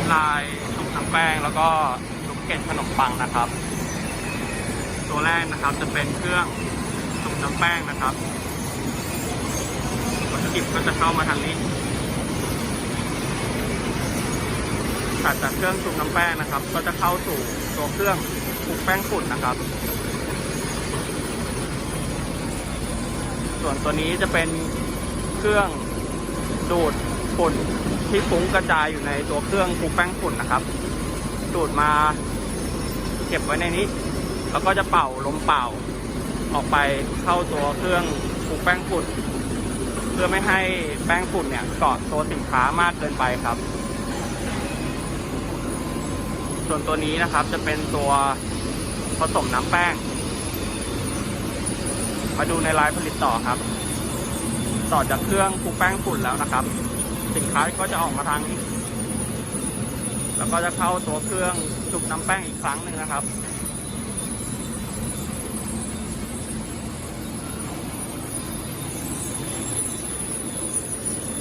สลายชุบน้ำแป้งแล้วก็ชุบเกล็ดขนมปังนะครับ ตัวแรกนะครับจะเป็นเครื่องชุบน้ำแป้งนะครับวัตถุดิบก็จะเข้ามาทางนี้ถัดจากเครื่องชุบน้ำแป้งนะครับ ก็จะเข้าสู่ตัวเครื่องคลุกแป้งฝุ่นนะครับ ส่วนตัวนี้จะเป็นเครื่องดูด ฝุ่นที่ฟุ้งกระจายอยู่ในตัวเครื่องคลุกแป้งฝุ่นนะครับดูดมาเก็บไว้ในนี้ แล้วก็จะเป่าลมเป่า ออกไปเข้าตัวเครื่องคลุกแป้งฝุ่น เพื่อไม่ให้แป้งฝุ่นเนี่ยเกาะตัวสินค้ามากเกินไปครับ ส่วนตัวนี้นะครับจะเป็นตัวผสมน้ำแป้ง มาดูในลายผลิตต่อครับ ต่อจากเครื่องคลุกแป้งฝุ่นแล้วนะครับ สินค้าก็จะออกมาทางนี้ แล้วก็จะเข้าตัวเครื่องชุบน้ำแป้งอีกครั้งหนึ่งนะครับ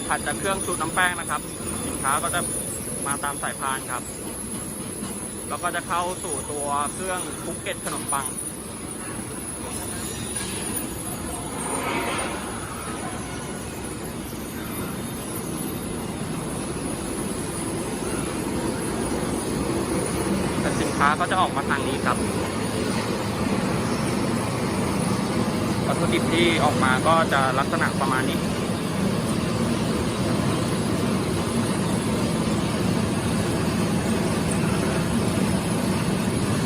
ถัดจากเครื่องชุบน้ำแป้งนะครับ สินค้าก็จะมาตามสายพานครับ แล้วก็จะเข้าสู่ตัวเครื่องคุกเกล็ดขนมปัง แต่สิน ค้าก็จะออกมาทางนี้ครับวัตถุดิบที่ออกมาก็จะลักษณะประมาณนี้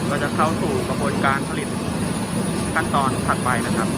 ก็จะเข้าสู่กระบวนการผลิตขั้นตอนถัดไปนะครับ